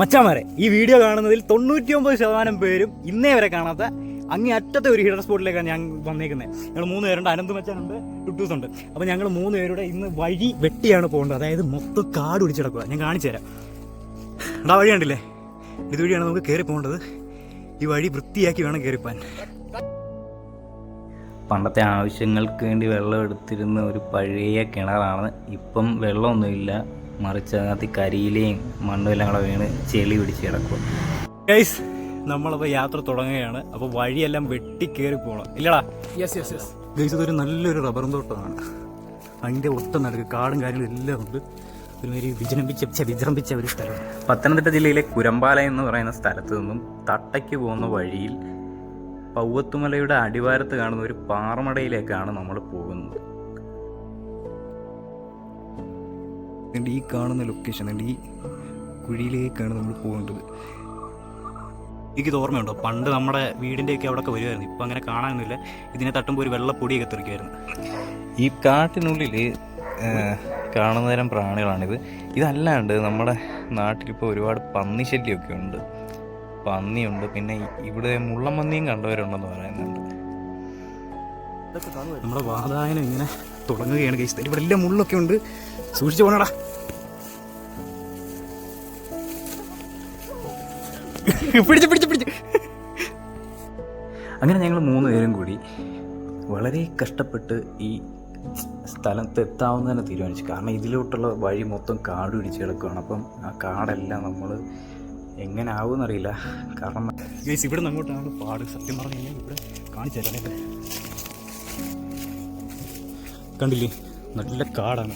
മച്ചാമാരെ ഈ വീഡിയോ കാണുന്നതിൽ തൊണ്ണൂറ്റി ഒമ്പത് ശതമാനം പേരും ഇന്നേ വരെ കാണാത്ത അങ്ങേ അറ്റത്തെ ഒരു ഹിഡർ സ്പോട്ടിലേക്കാണ് ഞാൻ വന്നേക്കുന്നത് ഞങ്ങൾ മൂന്ന് പേരുണ്ട്. അനന്ത് മച്ചാനുണ്ട് ടുട്ടൂസ് ഉണ്ട്. അപ്പോൾ ഞങ്ങൾ മൂന്ന് പേരുടെ ഇന്ന് വഴി വെട്ടിയാണ് പോകേണ്ടത്. അതായത് മൊത്തം കാട് പിടിച്ചിടക്കുക ഞാൻ കാണിച്ചു തരാം. എടാ വഴി കണ്ടില്ലേ? ഇതുവഴിയാണ് നമുക്ക് കയറി പോകേണ്ടത്. ഈ വഴി വൃത്തിയാക്കി വേണം കയറിപ്പോൻ പണ്ടത്തെ ആവശ്യങ്ങൾക്ക് വേണ്ടി വെള്ളം എടുത്തിരുന്ന ഒരു പഴയ കിണറാണ്. ഇപ്പം വെള്ളമൊന്നുമില്ല. മറിച്ച് അതിനകത്ത് കരിയിലെയും മണ്ണും എല്ലാം കൂടെ വീണ് ചെളി പിടിച്ച് കിടക്കും ഗൈസ് നമ്മളപ്പോൾ യാത്ര തുടങ്ങുകയാണ്. അപ്പോൾ വഴിയെല്ലാം വെട്ടി കയറി പോകണം ഇല്ലടാ. യെസ് യെസ് യെസ് ഗൈസ് ഇതൊരു നല്ലൊരു റബ്ബറും തോട്ടമാണ്. അതിന്റെ ഒത്ത നടുക്ക് കാടും കാര്യങ്ങളും എല്ലാം ഉണ്ട്. ഒരുമാതിരി വിജൃംഭിച്ച വിജൃംഭിച്ച ഒരു സ്ഥലം. പത്തനംതിട്ട ജില്ലയിലെ കുരമ്പാല എന്ന് പറയുന്ന സ്ഥലത്ത് നിന്നും തട്ടയ്ക്ക് പോകുന്ന വഴിയിൽ പൗവത്തുമലയുടെ അടിവാരത്ത് കാണുന്ന ഒരു പാറമടയിലേക്കാണ് നമ്മൾ പോകുന്നത്. എന്നിട്ട് ഈ കാണുന്ന ലൊക്കേഷൻ എന്നിട്ട് ഈ കുഴിയിലേക്കാണ് നമ്മൾ പോകേണ്ടത്. എനിക്കിത് ഓർമ്മയുണ്ടോ? പണ്ട് നമ്മുടെ വീടിന്റെയൊക്കെ അവിടെയൊക്കെ വരുമായിരുന്നു ഇപ്പം അങ്ങനെ കാണാനൊന്നുമില്ല. ഇതിനെ തട്ടുമ്പോൾ ഒരു വെള്ളപ്പൊടിയൊക്കെ തെറിക്കുമായിരുന്നു ഈ കാട്ടിനുള്ളിൽ കാണുന്ന തരം പ്രാണികളാണിത്. ഇതല്ലാണ്ട് നമ്മുടെ നാട്ടിലിപ്പോൾ ഒരുപാട് പന്നി ശല്യമൊക്കെ ഉണ്ട്. പന്നിയുണ്ട്. പിന്നെ ഇവിടെ മുള്ളമ്പന്നിയും കണ്ടവരുണ്ടെന്ന് പറയുന്നുണ്ട്. നമ്മുടെ വാതായനം ഇങ്ങനെ തുടങ്ങുകയാണ് ഗൈസ് ഇവിടെ എല്ലാം മുള്ളൊക്കെ ഉണ്ട്. സൂക്ഷിച്ചു പോണടാ. പിടിച്ച് പിടിച്ച് പിടിച്ച്. അങ്ങനെ ഞങ്ങൾ മൂന്ന് പേരും കൂടി വളരെ കഷ്ടപ്പെട്ട് ഈ സ്ഥലത്ത് എത്താവുന്ന തന്നെ തീരുമാനിച്ചു. കാരണം ഇതിലോട്ടുള്ള വഴി മൊത്തം കാട് പിടിച്ച് കിടക്കുകയാണ് അപ്പം ആ കാടെല്ലാം നമ്മൾ എങ്ങനെ ആവുമെന്നറിയില്ല. കാരണം ഗൈസ് ഇവിടെ നിന്ന് അങ്ങോട്ടാണ് പാട്. സത്യം പറഞ്ഞു കഴിഞ്ഞാൽ ഇവിടെ കാണിച്ചു തരാം. അല്ലേ? കണ്ടില്ലേ? നല്ല കാടാണ്.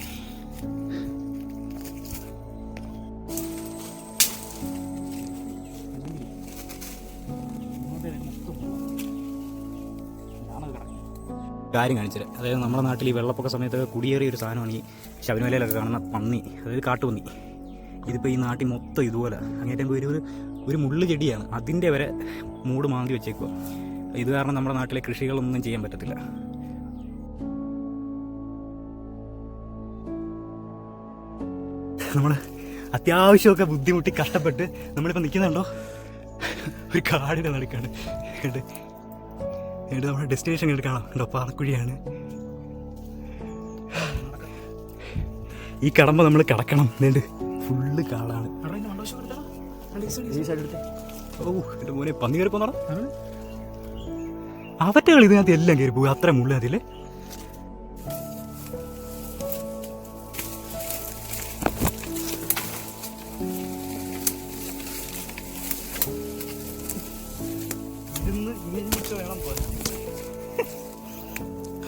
കാര്യം കാണിച്ചത്. അതായത് നമ്മുടെ നാട്ടിൽ ഈ വെള്ളപ്പൊക്ക സമയത്ത് കുടിയേറിയ ഒരു സാധനമാണ് ഈ ശബരിമലയിലൊക്കെ കാണുന്ന പന്നി അതായത് കാട്ടുപന്നി. ഇതിപ്പോൾ ഈ നാട്ടിൽ മൊത്തം ഇതുപോലെ. അങ്ങേറ്റം ഒരു ഒരു മുള്ളു ചെടിയാണ്. അതിന്റെ വരെ മൂട് മാന്തി വെച്ചേക്കുക ഇത് കാരണം നമ്മുടെ നാട്ടിലെ കൃഷികളൊന്നും ചെയ്യാൻ പറ്റത്തില്ല. നമ്മൾ അത്യാവശ്യമൊക്കെ ബുദ്ധിമുട്ടി കഷ്ടപ്പെട്ട് നമ്മളിപ്പോൾ നിൽക്കുന്നുണ്ടോ ഒരു കാടിന്റെ നടുക്കാണ്. കണ്ട്. എന്നിട്ട് നമ്മുടെ ഡെസ്റ്റിനേഷൻ കേട്ട് കാണാം. കണ്ടോ? പാറക്കുഴിയാണ്. ഈ കടമ്പ നമ്മൾ കിടക്കണം. എന്നിട്ട് ഫുള്ള് കാടാണ്. ഓ മോനെ പന്നി കയറി പോന്നോ അവറ്റകൾ ഇതിനകത്ത് എല്ലാം കയറി പോകും. അത്ര മുള്ള അതിൽ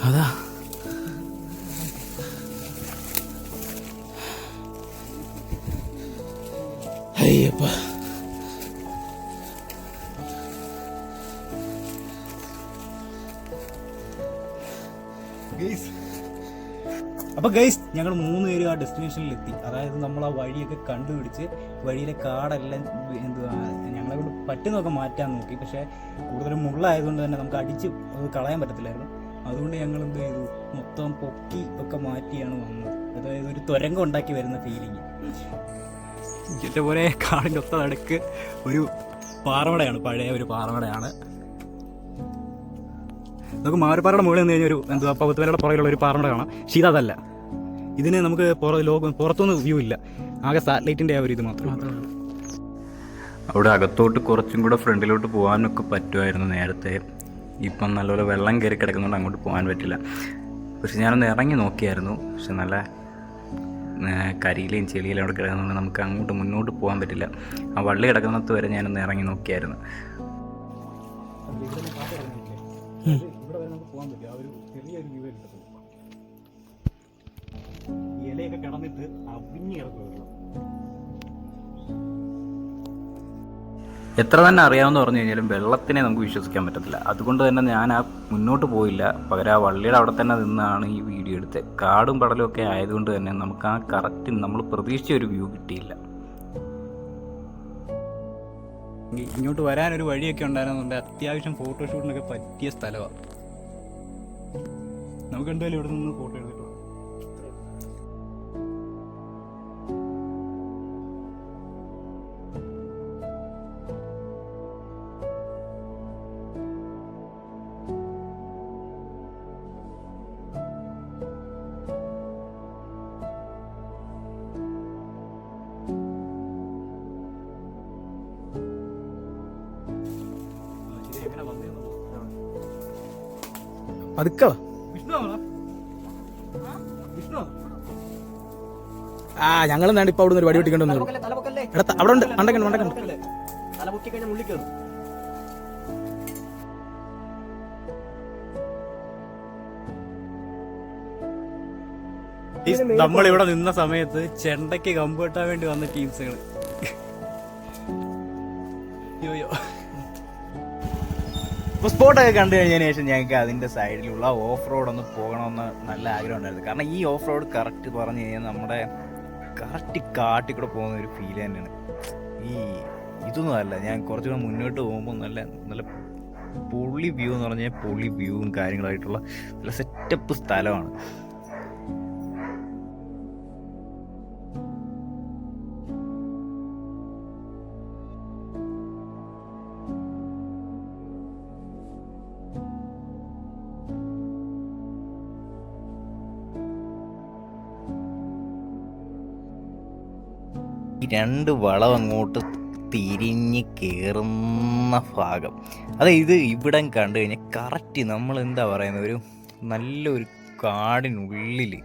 അതാ. അയ്യപ്പ. അപ്പൊ ഗൈസ് ഞങ്ങൾ മൂന്ന് പേര് ആ ഡെസ്റ്റിനേഷനിൽ എത്തി. അതായത് നമ്മൾ ആ വഴിയൊക്കെ കണ്ടുപിടിച്ച് വഴിയിലെ കാടെല്ലാം എന്തുവാ ഞങ്ങളെ കൊണ്ട് പറ്റുന്നതൊക്കെ മാറ്റാൻ നോക്കി. പക്ഷേ കൂടുതലും മുള്ളായതുകൊണ്ട് തന്നെ നമുക്ക് അടിച്ച് അത് കളയാൻ പറ്റത്തില്ലായിരുന്നു. അതുകൊണ്ട് ഞങ്ങൾ എന്ത് ചെയ്തു? മൊത്തം പൊക്കി ഒക്കെ മാറ്റിയാണ് വന്നത്. അതായത് ഒരു തുരങ്കം ഉണ്ടാക്കി വരുന്ന ഫീലിങ് ഇതിന്റെ പോലെ കാടിന്റെ ഒത്ത നടുക്ക് ഒരു പാറവടയാണ് പഴയ ഒരു പാറവടയാണ് നമുക്ക് മാറുപാറയുടെ മുകളിൽ നിന്ന് കഴിഞ്ഞാൽ ഒരു എന്തുവാ പകുത്തുവരയുടെ പുറകിലുള്ള ഒരു പാറമട കാണാം. പക്ഷേ ഇതല്ല. ഇതിന് നമുക്ക് പുറ ലോകം പുറത്തുനിന്ന് വ്യൂ ഇല്ല. ആകെ സാറ്റലൈറ്റിന്റെ ആ ഒരു ഇത് മാത്രം അവിടെ അകത്തോട്ട് കുറച്ചും കൂടെ ഫ്രണ്ടിലോട്ട് പോകാനൊക്കെ പറ്റുമായിരുന്നു നേരത്തെ. ഇപ്പം നല്ലപോലെ വെള്ളം കയറി കിടക്കുന്നതുകൊണ്ട് അങ്ങോട്ട് പോകാൻ പറ്റില്ല. പക്ഷെ ഞാനൊന്ന് ഇറങ്ങി നോക്കിയായിരുന്നു. പക്ഷെ നല്ല കരിയിലെയും ചെളിയിലും അവിടെ കിടക്കുന്നതുകൊണ്ട് നമുക്ക് അങ്ങോട്ട് മുന്നോട്ട് പോകാൻ പറ്റില്ല. ആ വള്ളി കിടക്കുന്നിടത്ത് വരെ ഞാനൊന്ന് ഇറങ്ങി നോക്കിയായിരുന്നു. ഇലയൊക്കെ കിടന്നിട്ട് അവിഞ്ഞ് എത്ര തന്നെ അറിയാമെന്ന് പറഞ്ഞു കഴിഞ്ഞാലും വെള്ളത്തിനെ നമുക്ക് വിശ്വസിക്കാൻ പറ്റത്തില്ല. അതുകൊണ്ട് തന്നെ ഞാൻ ആ മുന്നോട്ട് പോയില്ല. പകരം ആ വള്ളിയുടെ അവിടെ തന്നെ നിന്നാണ് ഈ വീഡിയോ എടുത്തത്. കാടും പടലും ഒക്കെ ആയതുകൊണ്ട് തന്നെ നമുക്ക് ആ കറക്റ്റ് നമ്മൾ പ്രതീക്ഷിച്ച ഒരു വ്യൂ കിട്ടിയില്ല. ഇങ്ങോട്ട് വരാനൊരു വഴിയൊക്കെ ഉണ്ടായിരുന്നുണ്ട്. അത്യാവശ്യം ഫോട്ടോഷൂട്ടിനൊക്കെ പറ്റിയ സ്ഥലമാണ് നമുക്ക് എന്തായാലും ഇവിടെ നിന്ന് ഫോട്ടോ എടുത്തിട്ട് പോകാം. പതുക്കെ വാ. വിഷ്ണു ആ? ഞങ്ങളും വേണ്ട ഇപ്പൊ അവിടുന്ന് ഒരു വടി വെട്ടിക്കൊണ്ട് വന്നു എടാ ത- അവിടെ ഉണ്ട് മണ്ടക്കണ്ട് മണ്ടക്കണ്ട്. നമ്മളിവിടെ നിന്ന സമയത്ത് ചെണ്ടയ്ക്ക് കമ്പ് കെട്ടാൻ വേണ്ടി വന്ന ടീംസുകൾ അപ്പോൾ സ്പോട്ടൊക്കെ കണ്ടു കഴിഞ്ഞതിന് ശേഷം ഞങ്ങൾക്ക് അതിന്റെ സൈഡിലുള്ള ഓഫ് റോഡ് ഒന്ന് പോകണമെന്ന് നല്ല ആഗ്രഹം ഉണ്ടായിരുന്നു. കാരണം ഈ ഓഫ് റോഡ് കറക്റ്റ് പറഞ്ഞു കഴിഞ്ഞാൽ നമ്മുടെ കറക്റ്റ് കാട്ടിൽ കൂടെ പോകുന്ന ഒരു ഫീൽ തന്നെയാണ്. ഈ ഇതൊന്നും അല്ല. ഞാൻ കുറച്ചുകൂടെ മുന്നോട്ട് പോകുമ്പോൾ നല്ല നല്ല പൊള്ളി വ്യൂ എന്ന് പറഞ്ഞാൽ പൊള്ളി വ്യൂവും കാര്യങ്ങളായിട്ടുള്ള നല്ല സെറ്റപ്പ് സ്ഥലമാണ്. രണ്ട് വളം അങ്ങോട്ട് തിരിഞ്ഞ് കയറുന്ന ഭാഗം. അതെ ഇത് ഇവിടം കണ്ടു കഴിഞ്ഞാൽ കറക്റ്റ് നമ്മൾ എന്താ പറയുന്നത്? ഒരു നല്ലൊരു കാടിനുള്ളിൽ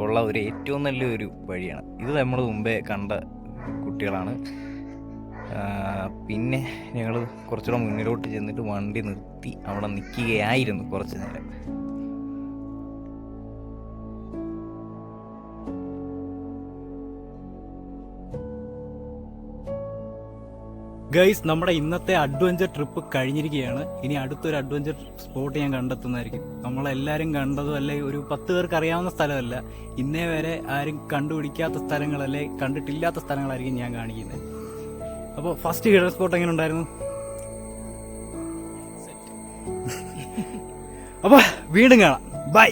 ഉള്ള ഒരു ഏറ്റവും നല്ലൊരു വഴിയാണ്. ഇത് നമ്മൾ മുമ്പേ കണ്ട കുട്ടികളാണ്. പിന്നെ ഞങ്ങൾ കുറച്ചുകൂടെ മുന്നിലോട്ട് ചെന്നിട്ട് വണ്ടി നിർത്തി അവിടെ നിൽക്കുകയായിരുന്നു കുറച്ച് നേരം. ഗൈസ് നമ്മുടെ ഇന്നത്തെ അഡ്വഞ്ചർ ട്രിപ്പ് കഴിഞ്ഞിരിക്കുകയാണ്. ഇനി അടുത്തൊരു അഡ്വഞ്ചർ സ്പോട്ട് ഞാൻ കണ്ടെത്തുന്നതായിരിക്കും. നമ്മളെല്ലാവരും കണ്ടതും അല്ലെ ഒരു പത്ത് പേർക്ക് അറിയാവുന്ന സ്ഥലമല്ല. ഇന്നേ വരെ ആരും കണ്ടുപിടിക്കാത്ത സ്ഥലങ്ങളല്ലേ കണ്ടിട്ടില്ലാത്ത സ്ഥലങ്ങളായിരിക്കും ഞാൻ കാണിക്കുന്നത്. അപ്പോൾ ഫസ്റ്റ് ഹിഡൻ സ്പോട്ട് എങ്ങനെ ഉണ്ടായിരുന്നു? അപ്പോൾ വീണ്ടും കാണാം. ബൈ